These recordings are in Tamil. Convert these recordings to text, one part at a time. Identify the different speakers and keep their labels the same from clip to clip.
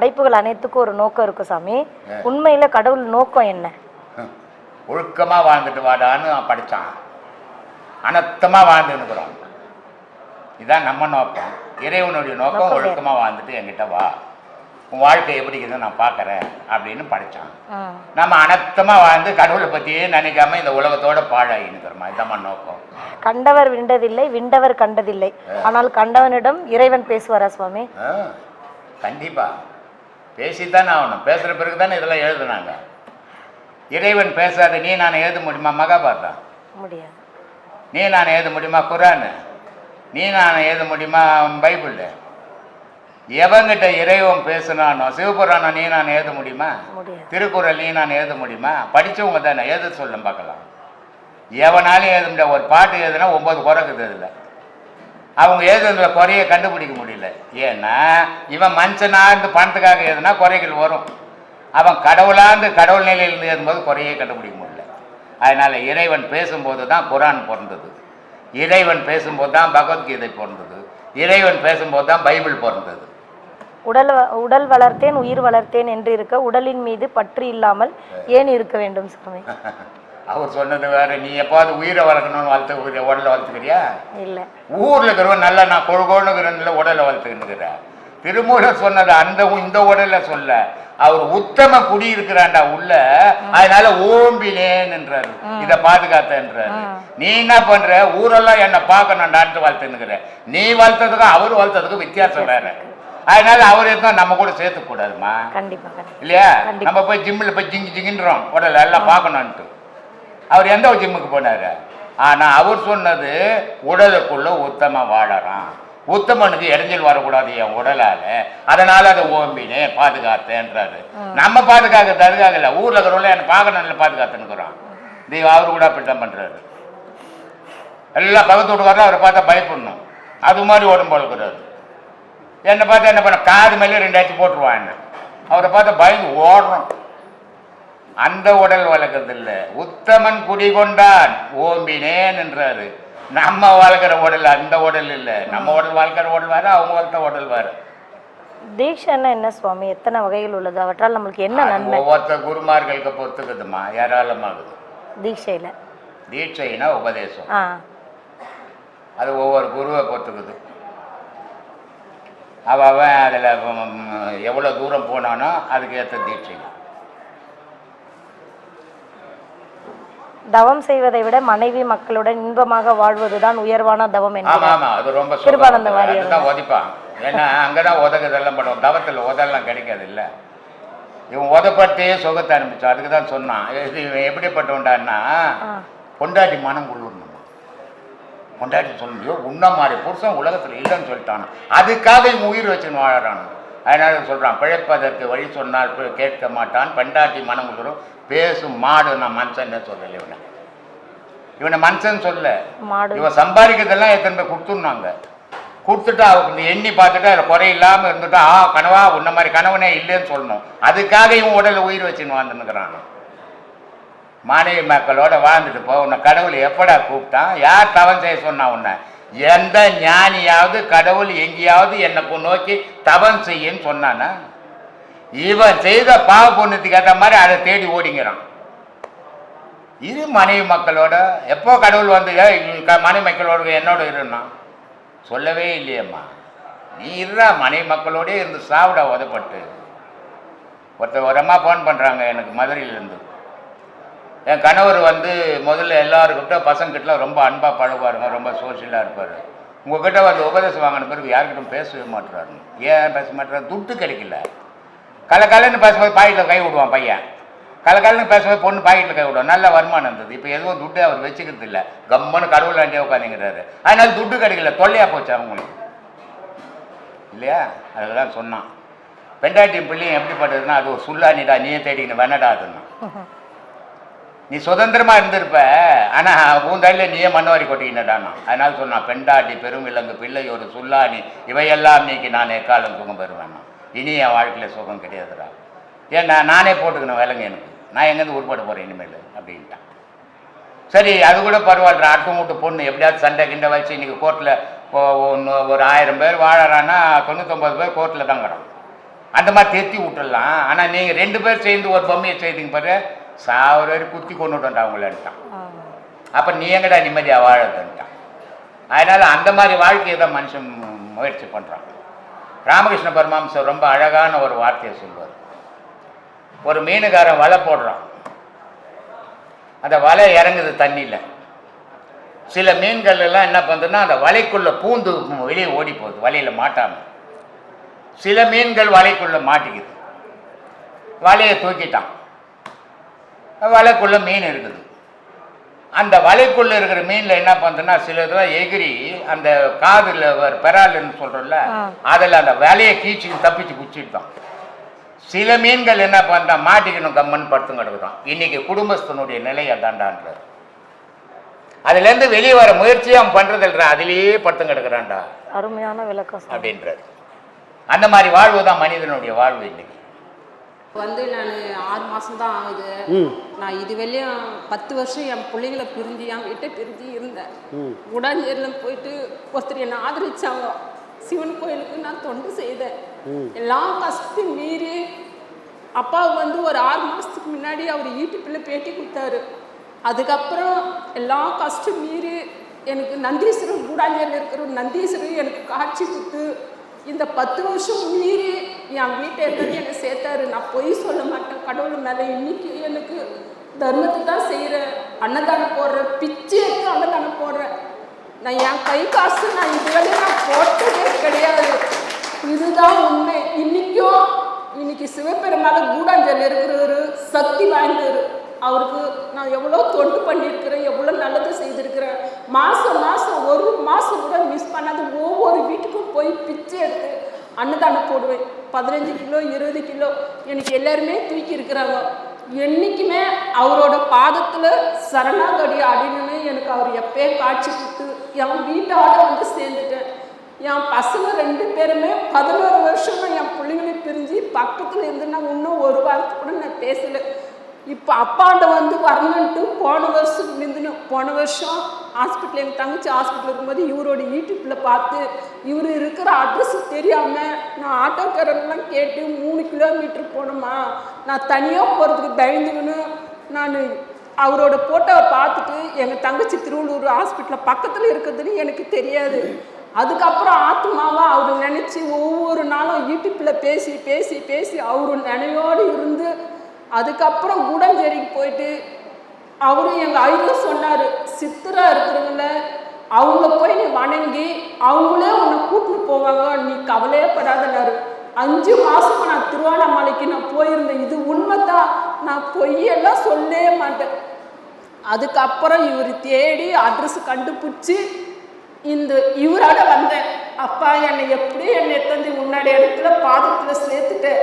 Speaker 1: படைப்புகள் அனைத்துக்கும் ஒரு நோக்கம் இருக்கும் சாமி. உண்மையில கடவுள் நோக்கம் என்ன?
Speaker 2: ஒழுக்கமாக வாழ்ந்துட்டு வாடான்னு படித்தான் அனர்த்தமாக வாழ்ந்துன்னுக்குறோம் இதான் நம்ம நோக்கம். இறைவனுடைய நோக்கம். ஒழுக்கமாக வாழ்ந்துட்டு என்கிட்ட வா. உன் வாழ்க்கை எப்படி இருக்குதுன்னு நான் பார்க்குறேன் அப்படின்னு படித்தான். நம்ம அனர்த்தமாக வாழ்ந்து கடவுளை பற்றியே நினைக்காம இந்த உலகத்தோட பாழாயின்னுக்கிறோமா இதான் நோக்கம்.
Speaker 1: கண்டவர் விண்டதில்லை விண்டவர் கண்டதில்லை. ஆனால் கண்டவனிடம் இறைவன் பேசுவாரா சுவாமி?
Speaker 2: ஆ, கண்டிப்பா. பேசித்தான் ஆகணும். பேசுகிற பிறகு தானே இதெல்லாம் எழுதுனாங்க. இறைவன் பேசாத நீ நான் எழுத முடியுமா? மகாபாரதம்.
Speaker 1: முடியாது.
Speaker 2: நீ நான் எழுத முடியுமா? குரான். நீ நான் எழுத முடியுமா? பைபிள். எவங்கிட்ட இறைவன் பேசுனானோ சிவபுராணம் நீ நான் எழுத முடியுமா? திருக்குறள் நீ நான் எழுத முடியுமா? படித்தவங்க தானே. எழுத சொல்லும் பார்க்கலாம். எவனாலும் எழுத முடியாது. ஒரு பாட்டு எழுதுனா ஒம்பது குறைக்குது அதில். அவங்க எழுதுறதுல குறைய கண்டுபிடிக்க முடியல. ஏன்னா இவன் மனுஷனாந்து பணத்துக்காக எழுதுனா குறைகள் வரும். அவன் கடவுளாந்து கடவுள் நிலையிலிருந்து எழுதும்போது குறையே கண்டுபிடிக்க முடியல. அதனால் இறைவன் பேசும்போது தான் குரான் பிறந்தது இறைவன் பேசும்போது தான் பகவத்கீதை பிறந்தது இறைவன் பேசும்போது தான் பைபிள் பிறந்தது
Speaker 1: உடல் உடல் வளர்த்தேன் உயிர் வளர்த்தேன் என்று இருக்க உடலின் மீது பற்று இல்லாமல் ஏன் இருக்க வேண்டும் சுவாமி
Speaker 2: அவர் சொன்னது வேற. நீ எப்பாவது உயிரை வளர்க்கணும்னு வளர்த்து உடலை வளர்த்துக்கிறியா?
Speaker 1: இல்லை.
Speaker 2: ஊர்ல இருக்கிறவன் நல்லா நான் கொழுகோணுங்கிறதுல உடலை வளர்த்துக்கிட்டு திருமூலர் சொன்னது அந்த இந்த உடல்ல சொல்ல. அவர் உத்தம குடி இருக்கிறான்டா உள்ள. அதனால ஓம்பினேன்ன்றாரு இத பாதுகாத்தன்றாரு. நீ என்ன பண்ற? ஊரெல்லாம் என்ன பார்க்கணும்டான்ட்டு வளர்த்துன்னுக்கிற. நீ வளர்த்ததுக்கும் அவர் வளர்த்ததுக்கும் வித்தியாசம் வேற. அதனால அவர் எதுவும் நம்ம கூட சேர்த்துக்க கூடாதுமா
Speaker 1: கண்டிப்பா கண்டிப்பா.
Speaker 2: இல்லையா. நம்ம போய் ஜிம்மில் போய் ஜிங்கி ஜிங்கின்றோம். உடலை எல்லாம் பார்க்கணுன்ட்டு அவர் எந்த ஜிம்முக்கு போனாரு? ஆனா அவர் சொன்னது உடலுக்குள்ள உத்தம வாழறான். உத்தமனுக்கு இடைஞ்சல் வரக்கூடாது என் உடலால. அதனால அதை ஓம்பினே பாதுகாத்தேன்றாரு. நம்ம பாதுகாக்கிறது அதுக்காக இல்லை ஊர்ல இருக்கிறவங்கள என்ன பார்க்கணும்ல பாதுகாத்துன்னுக்குறோம் இது அவர் கூட அப்படித்தான் பண்றாரு. எல்லாம் பக்கத்து வீட்டுக்காரரும் அவரை பார்த்தா பயப்படணும். அது மாதிரி உடம்பு இருக்கிறாரு என்னை பார்த்தா என்ன பண்ண காது மேலே ரெண்டு அடிச்சு போட்டுருவான் என்ன. அவரை பார்த்தா பயந்து ஓடுறோம் அந்த உடல் வளர்க்கறது இல்ல உத்தமன் குடிகொண்டான். ஓம்பினேன் என்றாரு. நம்ம வளர்க்குற உடல் அந்த உடல் இல்ல. நம்ம உடல் வளர்க்குற உடல் வேற அவங்க வளர்த்த உடல் வேற.
Speaker 1: தீட்சைன்னா என்ன சுவாமி? எத்தனை வகைகள் உள்ளது? அவற்றால் நம்மளுக்கு என்ன நன்மை?
Speaker 2: ஒவ்வொருத்த குருமார்களுக்கு பொறுத்துக்குதுமா? ஏராளமாகுது.
Speaker 1: தீட்சையில.
Speaker 2: தீட்சைனா உபதேசம். அது ஒவ்வொரு குருவை பொறுத்துக்குது. அவ அவன் அதில் எவ்வளோ தூரம் போனானோ அதுக்கு ஏற்ற தீட்சை.
Speaker 1: தவம் செய்வதை விட மனைவி மக்களுடன் இன்பமாக வாழ்வதுதான் உயர்வான தவம். கிருபானந்த வாரியார்.
Speaker 2: அதுதான் உதைப்பான். ஏன்னா அங்கதான் உதகுதெல்லாம் பண்ணுவோம் தவத்தில் உதெல்லாம் கிடைக்காது இல்ல இவன் உதப்பட்டே சுகத்தை அனுப்பிச்சான். அதுக்கு தான் சொன்னான் இவன் எப்படிப்பட்டவன்டான்னா. பொண்டாட்டி மனம் உள்ளுடணும் பொண்டாட்டி சொல்லணும் உன்ன மாதிரி புருஷன் உலகத்துல இல்லைன்னு சொல்லிட்டான். அதுக்காக இவன் உயிர் வச்சுன்னு வாழறான்? அதனால சொல்றான் பிழைப்பதற்கு வழி சொன்னால் கேட்க மாட்டான். பெண்டாட்டி மனம் உள்ளுரும் பேசும் மாடு நான் மனுஷன் சொல்லலை இவனை. இவனை மனுஷன் சொல்ல
Speaker 1: மாடு.
Speaker 2: இவன் சம்பாதிக்கிறதெல்லாம் எத்தனை கொடுத்துருந்தாங்க. கொடுத்துட்டு அவங்க எண்ணி பார்த்துட்டு அதில் குறை இல்லாமல் இருந்துட்டு ஆ கனவா உன்ன மாதிரி கனவனே இல்லைன்னு சொல்லணும். அதுக்காக இவன் உடல்ல உயிர் வச்சுன்னு வாழ்ந்துன்னுக்குறான். மனைவி மக்களோட வாழ்ந்துட்டு போ. உன்னை கடவுள் எப்படா கூப்பிட்டான்? யார் தவம் செய்ய சொன்னா உன்னை? எந்த ஞானியாவது கடவுள் எங்கேயாவது என்னை நோக்கி தவம் செய்யன்னு சொன்னானா? இவன் செய்த பாவ புண்ணியத்துக்கு ஏற்ற மாதிரி அதை தேடி ஓடிங்கிறான். இது மனைவி மக்களோட எப்போ கடவுள் வந்து மனைவி மக்களோட என்னோட இருன்னா? சொல்லவே இல்லையம்மா. நீ இருடா மனைவி மக்களோடய இருந்து சாவிடா உதப்பட்டு. ஒருத்தர் ஒரு அம்மா ஃபோன் பண்ணுறாங்க எனக்கு மதுரையிலேருந்து. என் கணவர் வந்து முதல்ல எல்லாருக்கிட்ட பசங்கிட்டலாம் ரொம்ப அன்பாக பழகுவாருங்க ரொம்ப சோசியலாக இருப்பார். உங்ககிட்ட வந்து உபதேசம் வாங்கின பிறகு யார்கிட்டும் பேசவே மாட்டுறாருங்க ஏன் பேச மாட்டுறாரு துட்டு கிடைக்கல. கலக்கலன்னு பேசும்போது பாக்கெட்டில் கை விடுவான் பையன். கலக்கலன்னு பேசும்போது பொண்ணு பாக்கெட்டில் கை விடுவான். நல்ல வருமானம் இருந்தது. இப்போ எதுவும் துட்டு அவர் வச்சுக்கிறது இல்லை. கம்மனு கடவுள் ஆண்டியே உட்காந்துங்கிறாரு அதனால துட்டு கிடைக்கல. தொல்லையாக போச்சு அவங்களுக்கு? இல்லையா? அதெல்லாம் சொன்னான். பெண்டாட்டியும் பிள்ளையும் எப்படிப்பட்டதுன்னா அது ஒரு சுல்லானிடா நீயே தேடிக்கணும் வேணடா அதுன்னா நீ சுதந்திரமா இருந்திருப்ப. ஆனா பூந்தாயில நீயே மண்ணவாரி கொட்டிக்கினடானா அதனால சொன்னான் பெண்டாட்டி பெரும் விலங்கு பிள்ளை ஒரு சுல்லானி இவையெல்லாம் நீக்கி நான் எக்காலம் சுகம் பெறுவேன்னா இனி என் வாழ்க்கையில சுகம் கிடையாதுடா. ஏன்னா நானே போட்டுக்கணும் விலங்கு எனக்கு. நான் எங்கேருந்து உருப்பாடு போறேன் இனிமேல்? அப்படின்ட்டான். சரி அது கூட பரவாயில்ல அட்டு மூட்டு பொண்ணு எப்படியாவது சண்டை கிண்டை வச்சு இன்னைக்கு கோர்ட்டில் இப்போ ஒன்று ஒரு ஆயிரம் பேர் வாழறான்னா தொண்ணூத்தொம்பது பேர் கோர்ட்டில் தான் கிடக்கும் அந்த மாதிரி தெத்தி விட்டுடலாம். ஆனால் நீங்கள் ரெண்டு பேர் சேர்ந்து ஒரு பொம்மையை செய்தீங்க பாரு. சாவர வரை குத்தி கொண்டுட்டோம்டா அவங்களன்ட்டான் அப்போ நீ எங்கடா நிம்மதியாக வாழதுன்ட்டான் அதனால் அந்த மாதிரி வாழ்க்கையை தான் மனுஷன் முயற்சி பண்ணுறான் ராமகிருஷ்ண பரமஹம்சர் ரொம்ப அழகான ஒரு வார்த்தையை சொல்வார். ஒரு மீனுக்காரன் வலை போடுறான். அந்த வலை இறங்குது தண்ணியில். சில மீன்கள் எல்லாம் என்ன பண்ணுதுன்னா அந்த வலைக்குள்ள பூந்து வெளியே ஓடி போகுது வலையில் மாட்டாமல் சில மீன்கள் வலைக்குள்ள மாட்டிக்குது. வலையை தூக்கிட்டான். வலைக்குள்ள மீன் இருக்குது. அந்த வலைக்குள்ள இருக்கிற மீன்ல என்ன பண்ணுதுன்னா சில இதெல்லாம் எகிரி அந்த காதுல பெறாலுன்னு சொல்றோம்ல
Speaker 1: ஆ.
Speaker 2: அதில் அந்த வலையை கீச்சு தப்பிச்சு குச்சிட்டான் சில மீன்கள் என்ன பண்ணா மாட்டிக்கணும் கம்மன் படுத்து கிடக்குதான். இன்னைக்கு குடும்பஸ்தனுடைய நிலை அதாண்டான்றார் அதுலேருந்து வெளியே வர முயற்சியே அவன் பண்றதில்ற அதிலேயே படுத்து கிடக்குறான்டா.
Speaker 1: அருமையான விளக்கம்.
Speaker 2: அப்படின்றார். அந்த மாதிரி வாழ்வு தான் மனிதனுடைய வாழ்வு இன்னைக்கு.
Speaker 3: வந்து நான் ஆறு மாதம் தான் ஆகுது நான் இது வெளியும் பத்து வருஷம் என் பிள்ளைங்கள பிரிஞ்சு என் வீட்டை பிரிஞ்சு இருந்தேன். உடாஞ்சேரியில் போயிட்டு ஒருத்தர் என்னை ஆதரிச்சாங்க. சிவன் கோயிலுக்கு நான் தொண்டு செய்தேன். எல்லாம் கஷ்டம் மீறி அப்பாவுக்கு வந்து ஒரு ஆறு மாதத்துக்கு முன்னாடி அவர் யூடியூப்பில் பேட்டி கொடுத்தாரு. அதுக்கப்புறம் எல்லாம் கஷ்டம் மீறி எனக்கு நந்தீஸ்வரர் கூடாஞ்சேரியில் இருக்கிற ஒரு நந்தீஸ்வரர் எனக்கு காட்சி கொடுத்து இந்த பத்து வருஷம் மீறி என் வீட்டை எல்லாத்தையும் என்னை சேர்த்தாரு. நான் பொய் சொல்ல மாட்டேன். கடவுள் மேலே இன்னைக்கு எனக்கு தர்மத்தை தான் செய்கிறேன் அன்னதானம் போடுறேன் பிச்சை எடுத்து அன்னதானம் போடுறேன் நான் என் கை காசு நான் இதுவரை நான் போட்டதே கிடையாது. இதுதான் உண்மை. இன்னைக்கும் இன்னைக்கு சிவபெருமான கூடாஞ்சல் இருக்கிறவர் சக்தி வாய்ந்தவர். அவருக்கு நான் எவ்வளோ தொண்டு பண்ணியிருக்கிறேன் எவ்வளோ நல்லது செய்திருக்கிறேன். மாதம் மாதம் ஒரு மாதம் கூட மிஸ் பண்ணாத ஒவ்வொரு வீட்டுக்கும் போய் பிச்சை எடுத்து அன்னதானம் போடுவேன். பதினஞ்சு கிலோ இருபது கிலோ. எனக்கு எல்லாருமே தூக்கி இருக்கிறாங்க. என்றைக்குமே அவரோட பாதத்தில் சரணாகடி அடினு எனக்கு அவர் எப்பயே காட்சி கொடுத்து என் வீட்டோட வந்து சேர்ந்துட்டேன். என் பசங்க ரெண்டு பேருமே பதினோரு வருஷமாக என் பிள்ளைங்களை பிரிஞ்சு பக்கத்தில் இருந்து நான் இன்னும் ஒரு வாரத்து கூட நான் பேசலை. இப்போ அப்பாண்ட வந்து வரணுன்ட்டு போன வருஷம் முந்தின போன வருஷம் ஹாஸ்பிட்டல் எங்கள் தங்கச்சி ஹாஸ்பிட்டல் இருக்கும்போது இவரோட யூடியூப்பில் பார்த்து இவர் இருக்கிற அட்ரஸ் தெரியாமல் நான் ஆட்டோக்காரர்லாம் கேட்டு மூணு கிலோமீட்டர் போனோமா நான் தனியாக போகிறதுக்கு பயந்துக்கணும் நான் அவரோட ஃபோட்டோவை பார்த்துட்டு எங்கள் தங்கச்சி திருவள்ளூர் ஹாஸ்பிட்டலில் பக்கத்தில் இருக்கிறதுன்னு எனக்கு தெரியாது. அதுக்கப்புறம் ஆத்மாவா அவர் நினச்சி ஒவ்வொரு நாளும் யூடியூப்பில் பேசி பேசி பேசி அவர் நினைவோடு இருந்து அதுக்கப்புறம் கூடஞ்சேரிக்கு போயிட்டு அவரும் எங்கள் ஐயரும் சொன்னார் சித்தரா இருக்கிறவங்கள அவங்கள போய் நீ வணங்கி அவங்களே உன்னை கூட்டிட்டு போவாங்க நீ கவலையே படாதனாரு. அஞ்சு மாசமா நான் திருவண்ணாமலைக்கு நான் போயிருந்தேன். இது உண்மைதான். நான் பொய்யெல்லாம் சொல்லவே மாட்டேன். அதுக்கப்புறம் இவர் தேடி அட்ரஸ் கண்டுபிடிச்சி இந்த இவரோட வந்தேன். அப்பா என்னை எப்படி என்னை எடுத்து முன்னாடி இடத்துல பாதத்தில் சேர்த்துட்டேன்.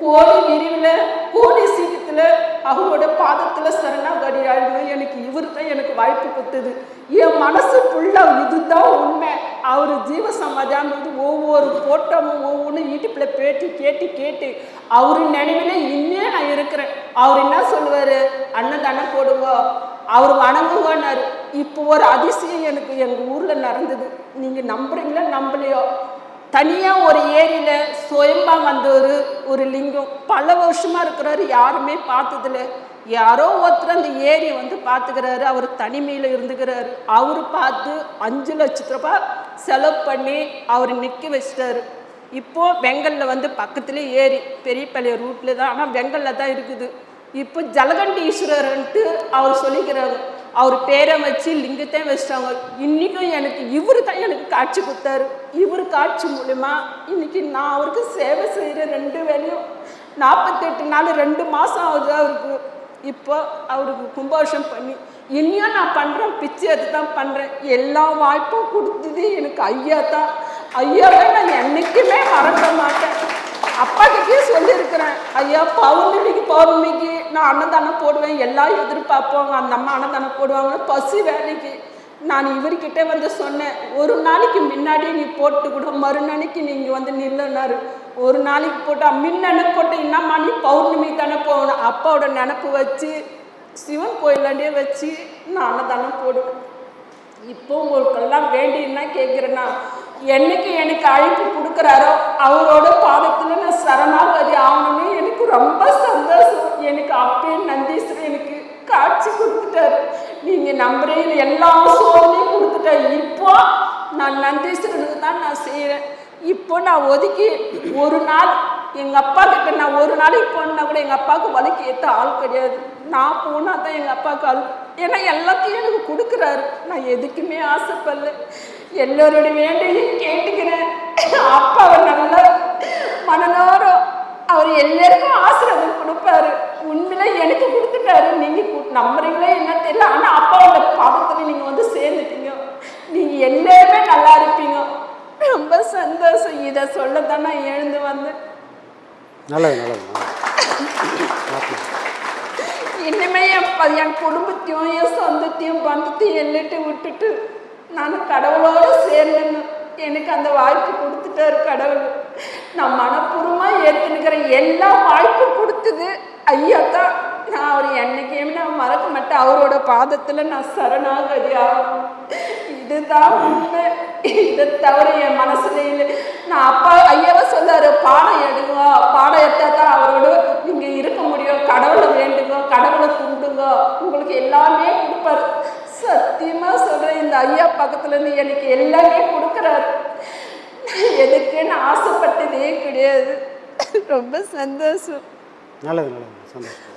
Speaker 3: கோழி விரிவில் கோழி சீக்கிரத்தில் அவங்களோட பாதத்தில் சரணாகடி ஆகணும் எனக்கு இவர் தான் எனக்கு வாய்ப்பு கொடுத்தது. என் மனசு ஃபுல்லாக இதுதான் உண்மை. அவர் ஜீவ சமாதானது ஒவ்வொரு போட்டமும் ஒவ்வொன்றும் யூடியூப்பில் பேட்டி கேட்டு கேட்டு அவர் நினைவிலே இன்னே நான் இருக்கிறேன். அவர் என்ன சொல்லுவார்? அன்னதானம் போடுவோம் அவர் வணங்குவானார் இப்போ ஒரு அதிசயம் எனக்கு எங்கள் ஊரில் நடந்தது. நீங்கள் நம்புறீங்களா? நம்பலையோ? தனியாக ஒரு ஏரியில் சுயம்பா வந்தவர் ஒரு லிங்கம். பல வருஷமாக இருக்கிறாரு யாருமே பார்த்ததில்ல. யாரோ ஒருத்தர் அந்த ஏரியை வந்து பார்த்துக்கிறாரு அவர் தனிமையில் இருந்துக்கிறாரு. அவர் பார்த்து அஞ்சு லட்சத்து ரூபாய் செலவு பண்ணி அவர் நிற்க வச்சிட்டாரு. இப்போது வெங்கல்ல வந்து பக்கத்துலேயே ஏரி பெரியப்பள்ளிய ரூட்டில் தான். ஆனால் வெங்கல்ல தான் இருக்குது. இப்போ ஜலகண்டீஸ்வரர்ன்ட்டு அவர் சொல்லிக்கிறாரு. அவர் பேரை வச்சு லிங்கத்தை வச்சிட்டாங்க. இன்றைக்கும் எனக்கு இவர் தான் எனக்கு காட்சி கொடுத்தாரு. இவர் காட்சி மூலிமா இன்னைக்கு நான் அவருக்கு சேவை செய்கிற ரெண்டு வேலையும் நாற்பத்தெட்டு நாள் ரெண்டு மாதம் ஆகுது அவருக்கு. இப்போ அவருக்கு கும்பாஷம் பண்ணி இனியும் நான் பண்ணுறேன் பிச்சை அது தான் பண்ணுறேன் எல்லா வாய்ப்பும் கொடுத்தது எனக்கு ஐயா தான். ஐயாவை நான் என்றைக்குமே மறக்க மாட்டேன். அப்பா கிட்டே ஐயா பௌர்ணமிக்கு பௌர்ணமிக்கு நான் அன்னதானம் போடுவேன். எல்லாம் எதிர்பார்ப்போம் அந்த அம்மா அன்னதானம் போடுவாங்க பசி வேலைக்கு. நான் இவர்கிட்ட வந்து சொன்னேன் ஒரு நாளைக்கு முன்னாடி நீ போட்டு கூட மறுநாளைக்கு நீங்கள் வந்து நில்லுனாரு. ஒரு நாளைக்கு போட்டா முன்ன போட்டு என்னம்மா நீ பௌர்ணமி தானே போகணும்? அப்பாவோட நினப்பு வச்சு சிவன் கோயிலாண்டே வச்சு நான் அன்னதானம் போடுவேன். இப்போ உங்களுக்கெல்லாம் வேண்டியன்னா கேட்குறேன்னா என்னைக்கு எனக்கு அழைப்பு கொடுக்குறாரோ அவரோட பாதத்தில் நான் சரணாகதி ஆகணும்னு எனக்கு ரொம்ப சந்தோஷம். எனக்கு கொடுத்துட்டாரு. நீங்கள் நம்புறீங்க எல்லா சோதனையும் கொடுத்துட்டாரு இப்போ நான் நன்றி சொல்றது தான் நான் செய்கிறேன் இப்போ நான் ஒதுக்கி ஒரு நாள் எங்கள் அப்பா கிட்ட நான் ஒரு நாளைக்கு போனால் கூட எங்கள் அப்பாவுக்கு வலிக்கு ஏற்ற ஆள் கிடையாது. நான் போனால் தான் எங்கள் அப்பாவுக்கு ஆள். ஏன்னா எல்லாத்தையும் எனக்கு கொடுக்குறாரு. நான் எதுக்குமே ஆசைப்படல. எல்லோருடைய வேண்டையும் கேட்டுக்கிறேன். அப்பா அவர் நல்ல மனநோரம். அவர் எல்லாருக்கும் ஆசீர்வாதம் கொடுப்பாரு. உண்மையில எனக்கு கொடுத்துட்டாரு. நீங்க நம்புறீங்களே என்ன தெரியல. ஆனா அப்பாவோட பாதத்துல நீங்க வந்து சேர்ந்துட்டீங்க. நீங்க எல்லாருமே நல்லா இருப்பீங்க. ரொம்ப சந்தோஷம். இதை சொல்லத்தான் நான் எழுந்து வந்தேன்.
Speaker 4: நல்லது நல்லது
Speaker 3: இனிமே என் குடும்பத்தையும் என் சொந்தத்தையும் பந்தத்தையும் எல்லிட்டு விட்டுட்டு நான் கடவுளோட சேர்ந்துன்னு எனக்கு அந்த வாய்ப்பு கொடுத்துட்டாரு கடவுள். நான் மனப்பூர்வமாக ஏற்றுனுக்கிறேன் எல்லா வாய்ப்பும் கொடுத்தது. ஐயா தான் நான் அவர் என்னைக்குமே நான் மறக்க மாட்டேன். அவரோட பாதத்தில் நான் சரணாகதியா. இதுதான் உண்மை. இதை தவிர என் மனசுல இல்லை. நான் அப்பா ஐயாவை சொல்லாரு பாடம் எடுங்க. பாடம் எடுத்தா தான் அவரோட இங்கே இருக்க முடியும். கடவுளை வேண்டுங்க கடவுளை கும்பிடுங்க. உங்களுக்கு எல்லாமே கொடுப்பாரு. சத்தியமாக சொல்கிறேன் இந்த ஐயா பக்கத்துலேருந்து எனக்கு எல்லாமே கொடுக்குறாரு. நான் எதுக்குன்னு ஆசைப்பட்டதே கிடையாது. ரொம்ப சந்தோஷம்.
Speaker 4: நல்லது நல்லது சந்தோஷம்.